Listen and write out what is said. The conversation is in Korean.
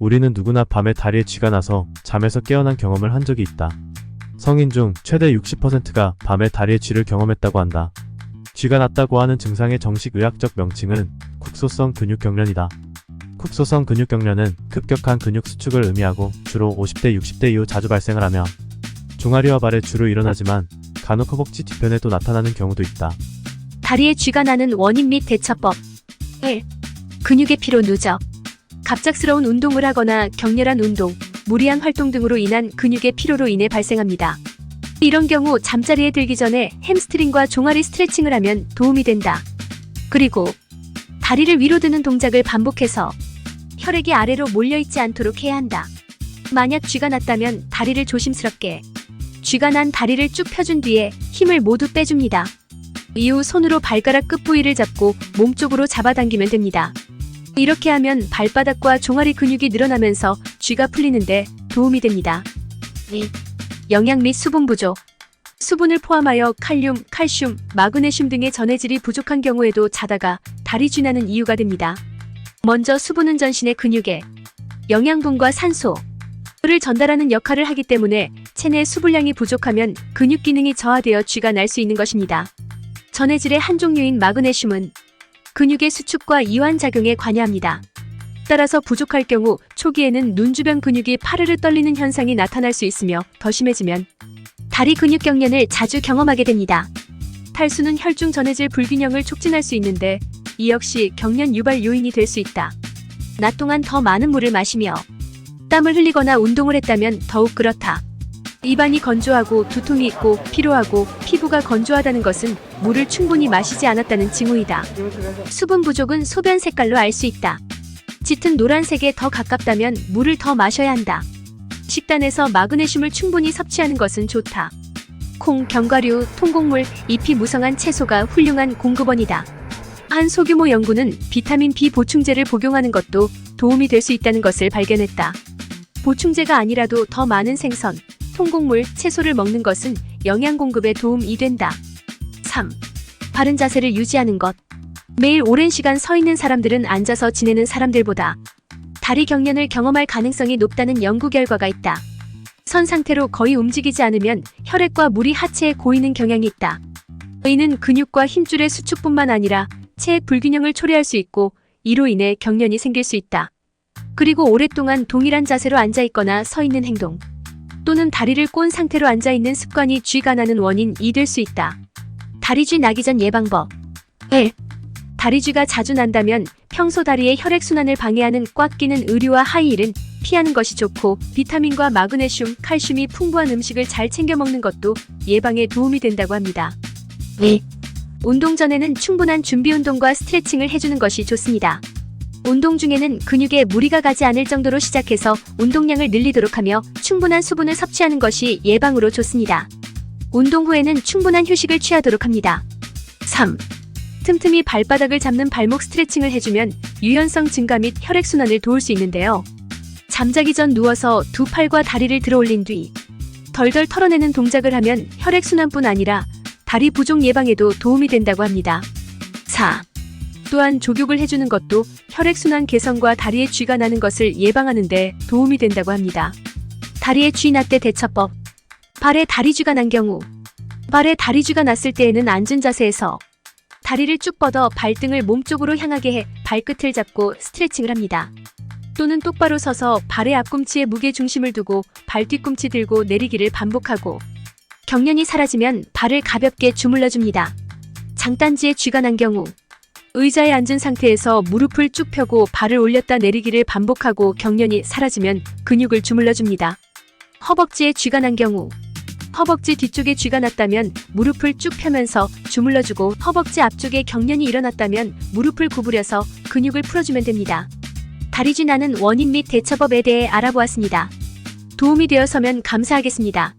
우리는 누구나 밤에 다리에 쥐가 나서 잠에서 깨어난 경험을 한 적이 있다. 성인 중 최대 60%가 밤에 다리에 쥐를 경험했다고 한다. 쥐가 났다고 하는 증상의 정식 의학적 명칭은 국소성 근육경련이다. 국소성 근육경련은 급격한 근육 수축을 의미하고 주로 50대, 60대 이후 자주 발생을 하며 종아리와 발에 주로 일어나지만 간혹 허벅지 뒤편에도 나타나는 경우도 있다. 다리에 쥐가 나는 원인 및 대처법 1. 근육의 피로 누적 갑작스러운 운동을 하거나 격렬한 운동, 무리한 활동 등으로 인한 근육의 피로로 인해 발생합니다. 이런 경우 잠자리에 들기 전에 햄스트링과 종아리 스트레칭을 하면 도움이 된다. 그리고 다리를 위로 드는 동작을 반복해서 혈액이 아래로 몰려있지 않도록 해야 한다. 만약 쥐가 났다면 다리를 조심스럽게 쥐가 난 다리를 쭉 펴준 뒤에 힘을 모두 빼줍니다. 이후 손으로 발가락 끝 부위를 잡고 몸쪽으로 잡아당기면 됩니다. 이렇게 하면 발바닥과 종아리 근육이 늘어나면서 쥐가 풀리는데 도움이 됩니다. 2. 영양 및 수분 부족. 수분을 포함하여 칼륨, 칼슘, 마그네슘 등의 전해질이 부족한 경우에도 자다가 다리 쥐나는 이유가 됩니다. 먼저 수분은 전신의 근육에 영양분과 산소 를 전달하는 역할을 하기 때문에 체내 수분량이 부족하면 근육 기능이 저하되어 쥐가 날 수 있는 것입니다. 전해질의 한 종류인 마그네슘은 근육의 수축과 이완 작용에 관여합니다. 따라서 부족할 경우 초기에는 눈 주변 근육이 파르르 떨리는 현상이 나타날 수 있으며 더 심해지면 다리 근육 경련을 자주 경험하게 됩니다. 탈수는 혈중 전해질 불균형을 촉진할 수 있는데 이 역시 경련 유발 요인이 될 수 있다. 낮 동안 더 많은 물을 마시며 땀을 흘리거나 운동을 했다면 더욱 그렇다. 입안이 건조하고 두통이 있고 피로하고 피부가 건조하다는 것은 물을 충분히 마시지 않았다는 징후이다. 수분 부족은 소변 색깔로 알 수 있다. 짙은 노란색에 더 가깝다면 물을 더 마셔야 한다. 식단에서 마그네슘을 충분히 섭취하는 것은 좋다. 콩, 견과류, 통곡물, 잎이 무성한 채소가 훌륭한 공급원이다. 한 소규모 연구는 비타민 B 보충제를 복용하는 것도 도움이 될 수 있다는 것을 발견했다. 보충제가 아니라도 더 많은 생선, 통곡물, 채소를 먹는 것은 영양 공급에 도움이 된다. 3. 바른 자세를 유지하는 것. 매일 오랜 시간 서 있는 사람들은 앉아서 지내는 사람들보다 다리 경련을 경험할 가능성이 높다는 연구 결과가 있다. 선 상태로 거의 움직이지 않으면 혈액과 물이 하체에 고이는 경향이 있다. 이는 근육과 힘줄의 수축뿐만 아니라 체액 불균형을 초래할 수 있고 이로 인해 경련이 생길 수 있다. 그리고 오랫동안 동일한 자세로 앉아 있거나 서 있는 행동 또는 다리를 꼰 상태로 앉아 있는 습관이 쥐가 나는 원인이 될 수 있다. 다리쥐 나기 전 예방법 1. 다리쥐가 자주 난다면 평소 다리의 혈액순환을 방해하는 꽉 끼는 의류와 하이힐은 피하는 것이 좋고 비타민과 마그네슘, 칼슘이 풍부한 음식을 잘 챙겨 먹는 것도 예방에 도움이 된다고 합니다. 2. 운동 전에는 충분한 준비 운동과 스트레칭을 해주는 것이 좋습니다. 운동 중에는 근육에 무리가 가지 않을 정도로 시작해서 운동량을 늘리도록 하며 충분한 수분을 섭취하는 것이 예방으로 좋습니다. 운동 후에는 충분한 휴식을 취하도록 합니다. 3. 틈틈이 발바닥을 잡는 발목 스트레칭을 해주면 유연성 증가 및 혈액순환을 도울 수 있는데요. 잠자기 전 누워서 두 팔과 다리를 들어 올린 뒤 덜덜 털어내는 동작을 하면 혈액순환뿐 아니라 다리 부종 예방에도 도움이 된다고 합니다. 4. 또한 족욕을 해주는 것도 혈액순환 개선과 다리에 쥐가 나는 것을 예방하는데 도움이 된다고 합니다. 다리에 쥐 났대 대처법. 발에 다리쥐가 난 경우 발에 다리쥐가 났을 때에는 앉은 자세에서 다리를 쭉 뻗어 발등을 몸쪽으로 향하게 해 발끝을 잡고 스트레칭을 합니다. 또는 똑바로 서서 발의 앞꿈치에 무게 중심을 두고 발 뒤꿈치 들고 내리기를 반복하고 경련이 사라지면 발을 가볍게 주물러 줍니다. 장단지에 쥐가 난 경우 의자에 앉은 상태에서 무릎을 쭉 펴고 발을 올렸다 내리기를 반복하고 경련이 사라지면 근육을 주물러 줍니다. 허벅지에 쥐가 난 경우 허벅지 뒤쪽에 쥐가 났다면 무릎을 쭉 펴면서 주물러주고 허벅지 앞쪽에 경련이 일어났다면 무릎을 구부려서 근육을 풀어주면 됩니다. 다리쥐 나는 원인 및 대처법에 대해 알아보았습니다. 도움이 되었으면 감사하겠습니다.